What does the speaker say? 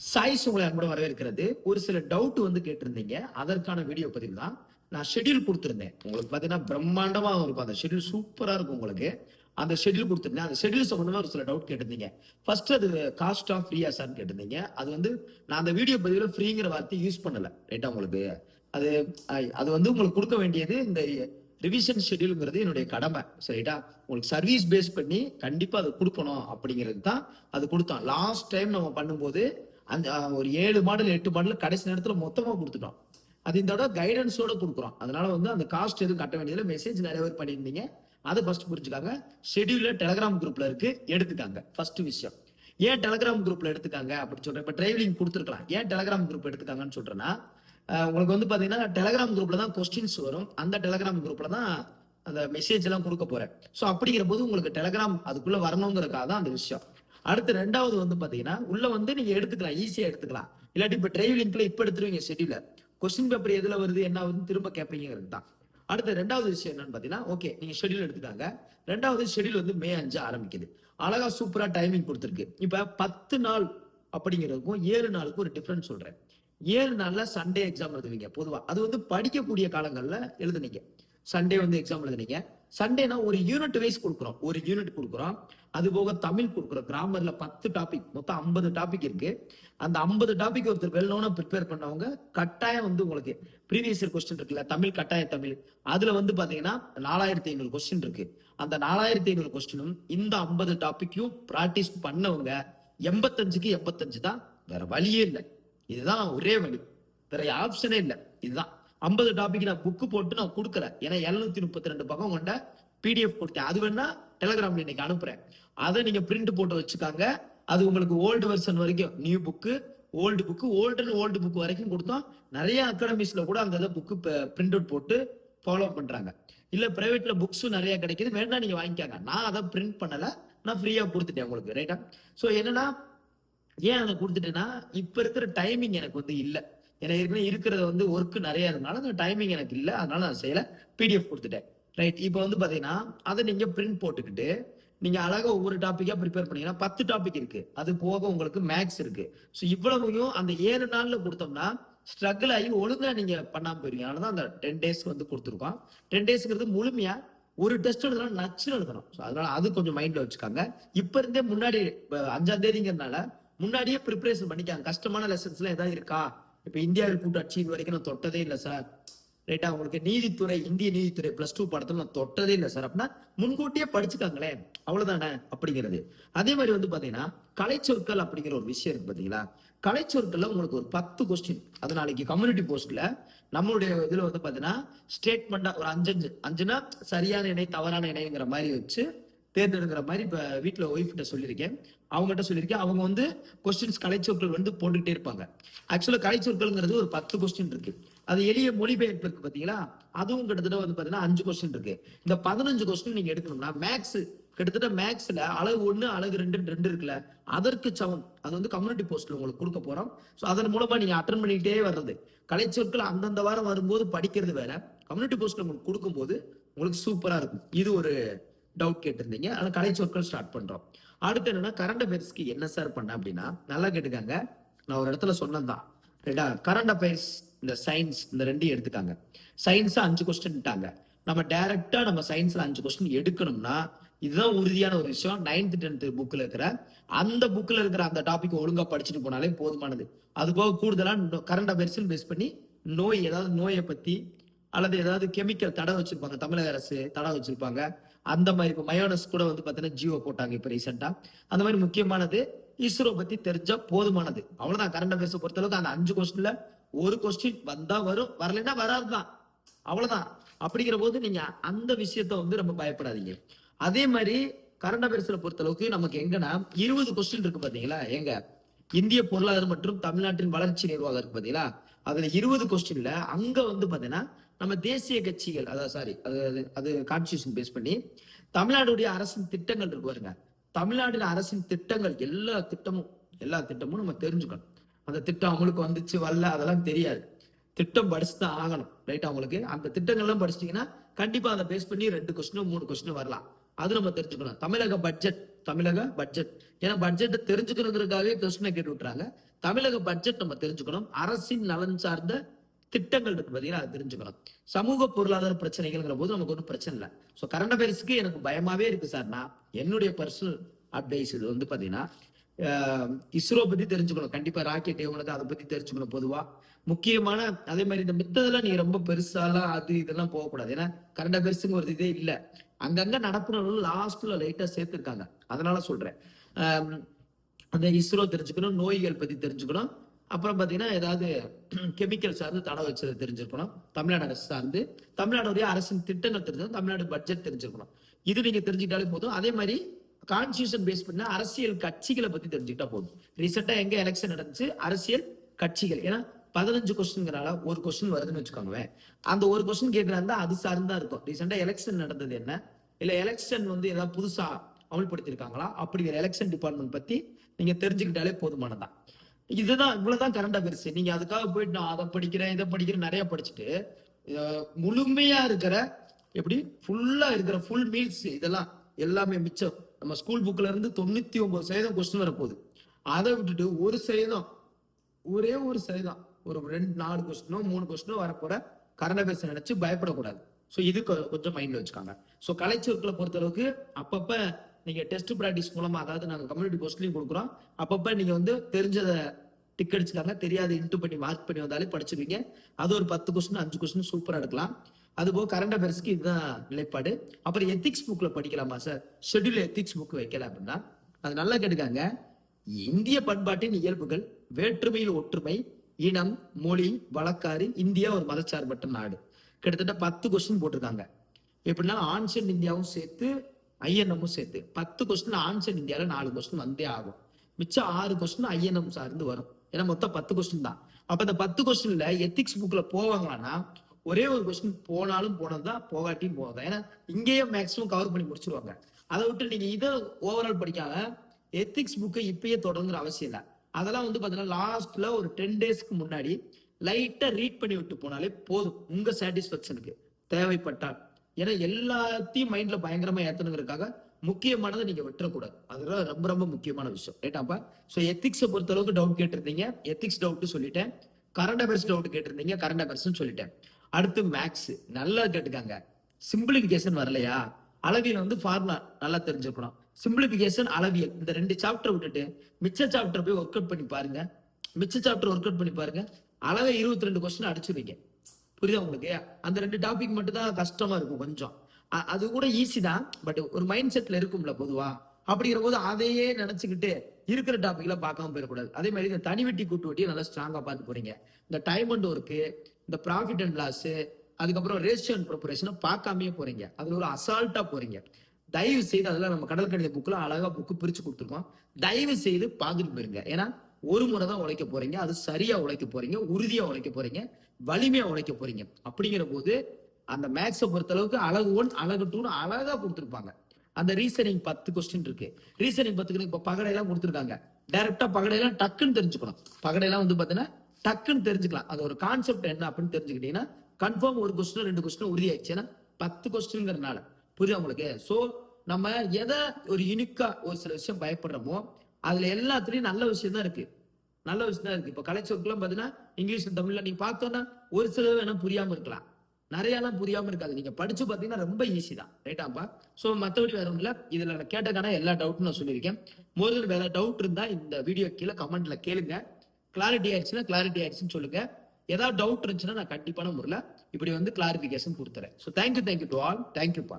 Choice உங்களை அன்போட வரவேற்கிறது. ஒரு சில டவுட் வந்து கேட்டிருந்தீங்க. அதற்கான வீடியோ பதிவு தான் நான் ஷெட்யூல் கொடுத்துருந்தேன். உங்களுக்கு பார்த்தீங்கன்னா பிரம்மாண்டமாக இருக்கும். அந்த ஷெட்யூல் சூப்பராக இருக்கும் உங்களுக்கு. அந்த ஷெட்யூல் கொடுத்துருந்தேன். அந்த ஷெட்யூல் சம்பந்தமா ஒரு சில டவுட் கேட்டிருந்தீங்க. ஃபர்ஸ்ட் அது காஸ்ட் ஆஃப் ஃப்ரீயா சார்னு கேட்டிருந்தீங்க. அது வந்து நான் அந்த வீடியோ பதிவில் ஃப்ரீங்கிற வார்த்தை யூஸ் பண்ணலை. ரைட்டா உங்களுக்கு? அது அது வந்து உங்களுக்கு கொடுக்க வேண்டியது இந்த ரிவிஷன் ஷெட்யூலுங்கிறது என்னுடைய கடமை. சரிடா? உங்களுக்கு சர்வீஸ் பேஸ் பண்ணி கண்டிப்பாக அதை கொடுக்கணும் அப்படிங்கிறது தான் அது கொடுத்தோம் லாஸ்ட் டைம் நம்ம பண்ணும்போது அந்த ஒரு ஏழு மாடல் எட்டு மாடல் கடைசி நேரத்தில் மொத்தமாக கொடுத்துட்டோம். அது இந்த தடவை கைடன்ஸோட கொடுக்குறோம். அதனால வந்து அந்த காஸ்ட் எதுவும் கட்ட வேண்டியதில்லை. மெசேஜ் நிறைய பேர் பண்ணியிருந்தீங்க. அதை ஃபர்ஸ்ட் புரிஞ்சுக்காங்க. ஷெட்யூல்ல டெலகிராம் குரூப்ல இருக்கு. எடுத்துக்காங்க. ஃபர்ஸ்ட் விஷயம். ஏன் டெலகிராம் குரூப்ல எடுத்துக்காங்க அப்படின்னு சொல்றேன். இப்போ டிரைவிங் கொடுத்துருக்கலாம். ஏன் டெலகிராம் குரூப் எடுத்துக்காங்கன்னு சொல்றேன்னா உங்களுக்கு வந்து பாத்தீங்கன்னா டெலகிராம் குரூப்ல தான் கொஸ்டின்ஸ் வரும். அந்த டெலகிராம் குரூப்ல தான் அந்த மெசேஜ் எல்லாம் கொடுக்க போறேன். ஸோ அப்படிங்கிற போது உங்களுக்கு டெலகிராம் அதுக்குள்ள வரணுங்கிறதுக்காக தான் அந்த விஷயம். அடுத்து ரெண்டாவது வந்து பாத்தீங்கன்னா உள்ள வந்து நீங்க எடுத்துக்கலாம் ஈஸியா எடுத்துக்கலாம். இல்லாட்டி இப்ப டிரைவ் லிங்க்ல இப்ப எடுத்துருவீங்க ஷெட்யூல கொஸ்டின் பேப்பர் எதுல வருது என்ன வருதுன்னு திரும்ப கேட்பீங்கிறது தான். அடுத்த ரெண்டாவது விஷயம் என்னன்னு பாத்தீங்கன்னா ஓகே நீங்க ஷெட்யூல் எடுத்துக்காங்க. ரெண்டாவது ஷெட்யூல் வந்து மே அஞ்சு ஆரம்பிக்குது. அழகா சூப்பரா டைமிங் கொடுத்துருக்கு. இப்ப பத்து நாள் அப்படிங்கிறதுக்கும் ஏழு நாளுக்கும் ஒரு டிஃபரன்ஸ் சொல்றேன். ஏழு நாள்ல சண்டே எக்ஸாம் எழுதுவீங்க பொதுவா. அது வந்து படிக்கக்கூடிய காலங்கள்ல எழுதுனீங்க. சண்டே வந்து எக்ஸாம் எழுதுனீங்க. சண்டேனா ஒரு யூனிட் வைஸ் கொடுக்குறோம். ஒரு யூனிட் கொடுக்குறோம். அது போக தமிழ் கொடுக்குறோம். கிராமர்ல பத்து டாபிக் மொத்தம் ஐம்பது டாபிக் இருக்கு. அந்த ஐம்பது டாபிக் ஒருத்தர் வெள்ளோனா ப்ரிப்பேர் பண்ணவங்க கட்டாயம் வந்து உங்களுக்கு ப்ரீவியஸ் இயர் கொஸ்டின் இருக்குல்ல தமிழ் கட்டாய தமிழ். அதுல வந்து பாத்தீங்கன்னா நாலாயிரத்தி ஐநூறு கொஸ்டின் இருக்கு. அந்த நாலாயிரத்தி ஐநூறு கொஸ்டினும் இந்த ஐம்பது டாபிக்கையும் பிராக்டிஸ் பண்ணவங்க எண்பத்தஞ்சுக்கு எண்பத்தஞ்சு தான். வேற வழியே இல்லை. இதுதான் ஒரே வழி. வேற ஆப்ஷனே இல்லை. இதுதான். ஐம்பது டாபிக் நான் புக்கு போட்டு நான் கொடுக்கல. ஏன்னா எழுநூத்தி முப்பத்தி ரெண்டு பக்கம் கொண்ட பிடிஎஃப் கொடுத்தேன் அது வேணா டெலகிராம்ல இன்னைக்கு அனுப்புறேன். அதை நீங்க பிரிண்ட் போட்டு வச்சுக்காங்க. அது உங்களுக்கு ஓல்டு வெர்ஷன் வரைக்கும் new book old book old and old book வரைக்கும் கொடுத்தோம். நிறைய அகாடமிஸ்ல கூட அந்த இதை புக்கு பிரிண்ட் அவுட் போட்டு ஃபாலோ பண்றாங்க. இல்ல பிரைவேட்ல புக்ஸும் நிறைய கிடைக்குது. வேணா நீங்க வாங்கிக்காங்க. நான் அதை பிரிண்ட் பண்ணல. நான் ஃப்ரீயா கொடுத்துட்டேன் உங்களுக்கு ரைட்டா சோ என்னன்னா ஏன் அதை கொடுத்துட்டேன்னா இப்ப இருக்கிற டைமிங் எனக்கு வந்து இல்லை. எனக்கு ஏற்கனவே இருக்கிறத வந்து ஒர்க் நிறையா இருந்தனால அந்த டைமிங் எனக்கு இல்லை. அதனால நான் செய்யலை. பிடிஎஃப் கொடுத்துட்டேன். ரைட் இப்போ வந்து பார்த்தீங்கன்னா அதை நீங்கள் பிரிண்ட் போட்டுக்கிட்டு நீங்கள் அழகாக ஒவ்வொரு டாப்பிக்காக ப்ரிப்பேர் பண்ணீங்கன்னா பத்து டாபிக் இருக்குது அது போக உங்களுக்கு மேக்ஸ் இருக்குது ஸோ இவ்வளவையும் அந்த ஏழு நாளில் கொடுத்தோம்னா ஸ்ட்ரகிள் ஆகி ஒழுங்காக நீங்கள் பண்ணாம போயிருவீங்க. அதனால தான் அந்த டென் டேஸ் வந்து கொடுத்துருக்கோம். டென் டேஸ்ங்கிறது முழுமையாக ஒரு டெஸ்ட் எழுதணும் நச்சு எழுதணும். ஸோ அதனால அது கொஞ்சம் மைண்டில் வச்சுக்காங்க. இப்போ இருந்தே முன்னாடி அஞ்சாம் தேதிங்கிறதுனால முன்னாடியே ப்ரிப்பரேஷன் பண்ணிக்காங்க. கஷ்டமான லெசன்ஸ்லாம் எதாவது இருக்கா? இப்போ இந்தியாவில் கூட்டாட்சி இது வரைக்கும் நான் தொட்டதே இல்லை சார் ரைட்டா உங்களுக்கு நீதித்துறை இந்திய நீதித்துறை பிளஸ் டூ படத்துல நான் தொட்டதே இல்லை சார் அப்படின்னா முன்கூட்டியே படிச்சுக்காங்களேன். அவ்வளவுதானே? அப்படிங்கிறது. அதே மாதிரி வந்து பாத்தீங்கன்னா கலைச்சொற்கள் அப்படிங்கிற ஒரு விஷயம் இருக்கு பாத்தீங்களா? கலைச்சொற்கள்ல உங்களுக்கு ஒரு பத்து கொஸ்டின் அது நாளைக்கு கம்யூனிட்டி போஸ்ட்ல நம்மளுடைய இதுல வந்து பாத்தீங்கன்னா ஸ்டேட்மெண்டா ஒரு அஞ்சு அஞ்சு அஞ்சுனா சரியான இணை தவறான இணைங்கிற மாதிரி வச்சு தேர்ந்தெடுக்கிற மாதிரி இப்போ வீட்டில் ஒய்ஃப்கிட்ட சொல்லியிருக்கேன். அவங்ககிட்ட சொல்லியிருக்கேன். அவங்க வந்து கொஸ்டின்ஸ் கலைச்சொற்கள் வந்து போட்டுக்கிட்டே இருப்பாங்க. ஆக்சுவலாக கலைச்சொற்கள்ங்கிறது ஒரு பத்து கொஸ்டின் இருக்கு. அது எளிய மொழிபெயர்ப்பு இருக்கு பார்த்தீங்களா அதுவும் கிட்டத்தட்ட வந்து பார்த்தீங்கன்னா அஞ்சு கொஸ்டின் இருக்கு. இந்த பதினஞ்சு கொஸ்டின் நீங்கள் எடுக்கணும்னா மேக்ஸ் கிட்டத்தட்ட மேக்ஸ்ல அழகு ஒன்று அழகு ரெண்டு ரெண்டு இருக்குல்ல அதற்கு சமம். அது வந்து கம்யூனிட்டி போஸ்ட்ல உங்களுக்கு கொடுக்க போறோம். ஸோ அதன் மூலமா நீங்க அட்டன் பண்ணிக்கிட்டே வர்றது. கலைச்சொற்கள் அந்தந்த வாரம் வரும்போது படிக்கிறது வேற. கம்யூனிட்டி போஸ்ட்ல உங்களுக்கு கொடுக்கும்போது உங்களுக்கு சூப்பரா இருக்கும். இது ஒரு டவுட் கேட்டிருந்தீங்க. ஆனா கலைச்சொற்கள் ஸ்டார்ட் பண்றோம். அடுத்து என்னன்னா கரண்ட் அஃபேர்ஸ்க்கு என்ன சார் பண்ண அப்படின்னா நல்லா கேட்டுக்காங்க. நான் ஒரு இடத்துல சொன்னதான் ரைட்டா கரண்ட் அஃபேர்ஸ் இந்த சயின்ஸ் இந்த ரெண்டையும் எடுத்துக்காங்க. சயின்ஸ் அஞ்சு கொஸ்டின்ட்டாங்க நம்ம டைரக்டா நம்ம சயின்ஸ்ல அஞ்சு கொஸ்டின் எடுக்கணும்னா இதுதான் உறுதியான ஒரு விஷயம். நைன்த் டென்த் புக்ல இருக்கிற அந்த புக்ல இருக்கிற அந்த டாபிக் ஒழுங்கா படிச்சுட்டு போனாலே போதுமானது. அது போக கூடுதலா கரண்ட் அஃபேர்ஸ் பேஸ் பண்ணி நோய் ஏதாவது நோயை பத்தி அல்லது ஏதாவது கெமிக்கல் தடை வச்சிருப்பாங்க தமிழக அரசு தடை வச்சிருப்பாங்க. அந்த மாதிரி இப்போ மயோனஸ் கூட வந்து பார்த்தீங்கன்னா ஜியோ போட்டாங்க இப்போ ரீசெண்டா அந்த மாதிரி முக்கியமானது இஸ்ரோ பத்தி தெரிஞ்சா போதுமானது. அவ்வளவுதான் கரண்ட் அஃபேர்ஸ் பொறுத்தளவுக்கு அந்த அஞ்சு கொஸ்டின்ல ஒரு கொஸ்டின் வந்தா வரும் வரலைன்னா வராதுதான். அவ்வளவுதான். அப்படிங்கிற போது நீங்க அந்த விஷயத்த வந்து ரொம்ப பயப்படாதீங்க. அதே மாதிரி கரண்ட் அஃபேர்ஸ்ல பொறுத்தளவுக்கு நமக்கு எங்கன்னா இருபது கொஸ்டின் இருக்கு பாத்தீங்களா? எங்க? இந்திய பொருளாதாரம் மற்றும் தமிழ்நாட்டின் வளர்ச்சி நிர்வாகம் இருக்கு பாத்தீங்களா? அதுல இருபது கொஸ்டின்ல அங்க வந்து பாத்தீங்கன்னா நம்ம தேசிய கட்சிகள் அதாவது சாரி அது அது- கான்ஸ்டியூஷன் பேஸ் பண்ணி தமிழ்நாடுடைய அரசின் திட்டங்கள் இருக்கு பாருங்க. தமிழ்நாடுல அரசின் திட்டங்கள் எல்லா திட்டமும் எல்லா திட்டமும் நம்ம தெரிஞ்சுக்கணும். அந்த திட்டம் அவங்களுக்கு வந்துச்சு வரல அதெல்லாம் தெரியாது. திட்டம் படிச்சு தான் ஆகணும் ரைட் அவங்களுக்கு அந்த திட்டங்கள்லாம் படிச்சிட்டீங்கன்னா கண்டிப்பா அதை பேஸ் பண்ணி ரெண்டு கொஸ்டினும் மூணு கொஸ்டினும் வரலாம். அது நம்ம தெரிஞ்சுக்கணும். தமிழக பட்ஜெட் தமிழக பட்ஜெட் ஏன்னா பட்ஜெட்டை தெரிஞ்சுக்கணுங்கிறதுக்காகவே கொஸ்டினை கேட்டு விட்டுறாங்க தமிழக பட்ஜெட் நம்ம தெரிஞ்சுக்கணும். அரசின் நலன் சார்ந்த திட்டங்கள் இருக்கு பார்த்தீங்கன்னா அதை தெரிஞ்சுக்கணும். சமூக பொருளாதார பிரச்சனைகள்ங்கிற போது நமக்கு ஒன்றும் பிரச்சனை இல்லை. ஸோ கரண்ட் அஃபேர்ஸ்க்கு எனக்கு பயமாவே இருக்கு சார்னா என்னுடைய பர்சனல் அப்டேட்ஸ் இது வந்து பார்த்தீங்கன்னா இஸ்ரோ பத்தி தெரிஞ்சுக்கணும். கண்டிப்பா ராக்கெட் எவ்வளவு அதை பத்தி தெரிஞ்சுக்கணும் பொதுவா. முக்கியமான அதே மாதிரி இந்த மித்ததெல்லாம் நீ ரொம்ப பெருசாலாம் அது இதெல்லாம் போகக்கூடாது. ஏன்னா கரண்ட் அஃபேர்ஸுங்க ஒரு இதே இல்லை. அங்கங்க நடப்புறவங்க லாஸ்ட்ல லைட்டா சேர்த்திருக்காங்க. அதனால சொல்றேன். அந்த இஸ்ரோ தெரிஞ்சுக்கணும் நோய்கள் பத்தி தெரிஞ்சுக்கணும். அப்புறம் பாத்தீங்கன்னா ஏதாவது கெமிக்கல் சார்ந்து தடை வச்சதை தெரிஞ்சிருக்கணும். தமிழ்நாடு அரசு சார்ந்து. தமிழ்நாடுடைய அரசின் திட்டங்கள் தெரிஞ்சுக்கணும் தமிழ்நாடு பட்ஜெட் தெரிஞ்சிருக்கணும். இது நீங்க தெரிஞ்சுக்கிட்டாலே போதும். அதே மாதிரி கான்ஸ்டியூஷன் பேஸ் பண்ண அரசியல் கட்சிகளை பத்தி தெரிஞ்சுக்கிட்டா போதும். ரீசெண்டா எங்க எலெக்ஷன் நடந்துச்சு? அரசியல் கட்சிகள். ஏன்னா பதினஞ்சு கொஸ்டின்ங்கிறனால ஒரு கொஸ்டின் வருதுன்னு வச்சுக்கோங்களேன். அந்த ஒரு கொஸ்டின் கேட்கறாங்க அது சார்ந்தா இருக்கும். ரீசெண்டா எலெக்ஷன் நடந்தது என்ன? இல்ல எலெக்ஷன் வந்து ஏதாவது புதுசா அமல்படுத்தியிருக்காங்களா? அப்படிங்கிற எலெக்ஷன் டிபார்ட்மெண்ட் பத்தி நீங்க தெரிஞ்சுக்கிட்டாலே போதுமானதான் இதுதான் இவ்வளவுதான் கரண்ட் அஃபேர்ஸ் நீங்க அதுக்காக போயிட்டு நான் அதை படிக்கிறேன் இதை படிக்கிறேன் நிறைய படிச்சுட்டு முழுமையா இருக்கிற எப்படி ஃபுல்லா இருக்கிற ஃபுல் மீல்ஸ் இதெல்லாம் எல்லாமே மிச்சம். நம்ம ஸ்கூல் புக்ல இருந்து தொண்ணூத்தி ஒன்பது சதவீதம் கொஸ்டின் வரப்போகுது. அதை விட்டுட்டு ஒரு சதவீதம் ஒரே ஒரு சதவீதம் ஒரு ரெண்டு நாலு கொஸ்டினோ மூணு கொஸ்டினோ வரப்போற கரண்ட் அஃபேர்ஸ் நினைச்சு பயப்படக்கூடாது. ஸோ இது கொஞ்சம் மைண்ட்ல வச்சுக்காங்க. ஸோ கலைச்சொற்களை பொறுத்தளவுக்கு அப்பப்ப நீங்க டெஸ்ட் ப்ராக்டிஸ் மூலமா அதாவது நாங்க கம்யூனிட்டி போஸ்ட்லயும் கொடுக்குறோம். அப்பப்ப நீங்க வந்து தெரிஞ்சதை டிக் அடிச்சுக்காங்க தெரியாத இன்ட்டு பண்ணி மார்க் பண்ணி வந்தாலே படிச்சுப்பீங்க அது ஒரு பத்து கொஸ்டின் அஞ்சு கொஸ்டின் சூப்பரா எடுக்கலாம். அது போக கரண்ட் அஃபேர்ஸ்க்கு இதுதான் நிலைப்பாடு. அப்புறம் எத்திக்ஸ் புக்ல படிக்கலாமா சார் ஷெட்யூல் எத்திக்ஸ் புக் வைக்கல அப்படின்னா அது நல்லா கேட்டுக்காங்க. இந்திய பண்பாட்டின் இயல்புகள் வேற்றுமையில் ஒற்றுமை இனம் மொழி வழக்காறு இந்தியா ஒரு மதச்சார்பற்ற நாடு. கிட்டத்தட்ட பத்து கொஸ்டின் போட்டிருக்காங்க. எப்படின்னா ஆன்சன் இந்தியாவும் சேர்த்து ஐஎன்எம்மும் சேர்த்து. பத்து கொஸ்டின் ஆன்சர் இந்தியாவில் நாலு கொஸ்டின் வந்தே ஆகும். மிச்சம் ஆறு கொஸ்டின் ஐஎன்எம் சார்ந்து வரும். ஏன்னா மொத்தம் பத்து கொஸ்டின் தான். அப்ப இந்த பத்து கொஸ்டின்ல எத்திக்ஸ் புக்ல போவாங்களான்னா ஒரே ஒரு கொஸ்டின் போனாலும் போனதுதான் போகாட்டியும் போகாது ஏன்னா இங்கேயே மேக்ஸிமம் கவர் பண்ணி முடிச்சிருவாங்க. அதை விட்டு நீங்க இதை ஓவரால் படிக்காம எத்திக்ஸ் புக்கை இப்பயே தொடங்குற அவசியம் இல்லை. அதெல்லாம் வந்து பாத்தீங்கன்னா லாஸ்ட்ல ஒரு டென் டேஸ்க்கு முன்னாடி லைட்டா ரீட் பண்ணி விட்டு போனாலே போதும். உங்க சாட்டிஸ்பேக்ஷனுக்கு தேவைப்பட்டால். ஏன்னா எல்லாத்தையும் மைண்ட்ல பயங்கரமா ஏத்தணுங்கிறதுக்காக முக்கியமானதை நீங்க விட்டுறக்கூடாது. அதுதான் ரொம்ப ரொம்ப முக்கியமான விஷயம். ரைட்டாப்பா ஸோ எத்திக்ஸை பொறுத்த அளவுக்கு டவுட் கேட்டிருந்தீங்க. எத்திக்ஸ் டவுட் சொல்லிட்டேன். கரண்ட் அஃபேர்ஸ் டவுட் கேட்டிருந்தீங்க. கரண்ட் அஃபேர்ஸ் சொல்லிட்டேன். அடுத்து மேக்ஸ் நல்லா கேட்டுக்காங்க. சிம்பிளிஃபிகேஷன் வரலையா? அளவியல் வந்து ஃபார்முலா நல்லா தெரிஞ்சுக்கணும். சிம்பிளிஃபிகேஷன் அளவியல். இந்த ரெண்டு சாப்டர் விட்டுட்டு மிச்ச சாப்டர் போய் ஒர்க் அவுட் பண்ணி பாருங்க. மிச்ச சாப்டர் ஒர்க் அவுட் பண்ணி பாருங்க. அளவை இருபத்தி ரெண்டு கொஸ்டின் அடிச்சிருவீங்க புரியுதா உங்களுக்கு? அந்த ரெண்டு டாபிக் மட்டும் தான் கஷ்டமா இருக்கும் கொஞ்சம். அது கூட ஈஸி தான். பட் ஒரு மைண்ட் செட்ல இருக்கும்ல பொதுவா. அப்படிங்கிற போது அதையே நினைச்சுக்கிட்டு இருக்கிற டாபிக்ல பார்க்காம போயிடக்கூடாது. அதே மாதிரி இந்த தனி வெட்டி கூட்டு வட்டியை நல்லா ஸ்ட்ராங்கா பார்த்து போறீங்க. இந்த டைம் அண்ட் ஒர்க்கு இந்த ப்ராஃபிட் அண்ட் லாஸ் அதுக்கப்புறம் ரேஷியோ அண்ட் ப்ரொபரேஷனை பார்க்காமயே போறீங்க. அதுல ஒரு அசால்ட்டா போறீங்க. தயவு செய்து அதெல்லாம் நம்ம கடல் கணித புக்கில் அழகா புக்கு பிரிச்சு கொடுத்துருக்கோம். தயவு செய்து பார்த்துட்டு போயிருங்க. ஏன்னா ஒரு முறை தான் உழைக்க போறீங்க. அது சரியா உழைக்க போறீங்க. உறுதியா உழைக்க போறீங்க. வலிமையா உழைக்க போறீங்க. அப்படிங்கிற போது அந்த மேக்ஸை பொறுத்த அளவுக்கு அழகு ஒன் அழகு டூன்னு அழகா கொடுத்துருப்பாங்க. அந்த ரீசனிங் பத்து கொஸ்டின் இருக்கு. ரீசனிங் பத்துக்கு இப்ப பகடையெல்லாம் கொடுத்துருக்காங்க. டைரக்டா பகடையெல்லாம் டக்குன்னு தெரிஞ்சுக்கணும். பகடையெல்லாம் வந்து பாத்தீங்கன்னா டக்குன்னு தெரிஞ்சுக்கலாம். அது ஒரு கான்செப்ட் என்ன அப்படின்னு தெரிஞ்சுக்கிட்டீங்கன்னா கன்ஃபார்ம் ஒரு கொஸ்டின் ரெண்டு கொஸ்டின் உறுதியாயிடுச்சு. ஏன்னா பத்து கொஸ்டின்ங்கிறனால புரியுது உங்களுக்கு? சோ நம்ம எதை ஒரு யூனிக்கா ஒரு சில விஷயம் பயப்படுறோமோ அதுல எல்லாத்துலயும் நல்ல விஷயம் தான் இருக்கு. நல்ல விஷயம் தான் இருக்கு. இப்போ கலைச்சொற்கெல்லாம் பார்த்தீங்கன்னா இங்கிலீஷ் தமிழ்ல நீங்க பார்த்தோன்னா ஒரு சில வேணா புரியாம இருக்கலாம். நிறையலாம் புரியாம இருக்காது. நீங்க படிச்சு பாத்தீங்கன்னா ரொம்ப ஈஸி தான். ரைட்டாப்பா ஸோ மற்றபடி வேற ஒண்ணும் இல்ல இதுல நான் கேட்டக்கான எல்லா டவுட்டும் நான் சொல்லியிருக்கேன். மோதல் வேற டவுட் இருந்தா இந்த வீடியோ கீழே கமெண்ட்ல கேளுங்க. கிளாரிட்டி ஆயிடுச்சுன்னா கிளாரிட்டி ஆயிடுச்சுன்னு சொல்லுங்க. ஏதாவது டவுட் இருந்துச்சுன்னா நான் கண்டிப்பான முறையில் இப்படி வந்து கிளாரிபிகேஷன் கொடுத்துறேன். So thank you thank you to all தேங்க்யூப்பா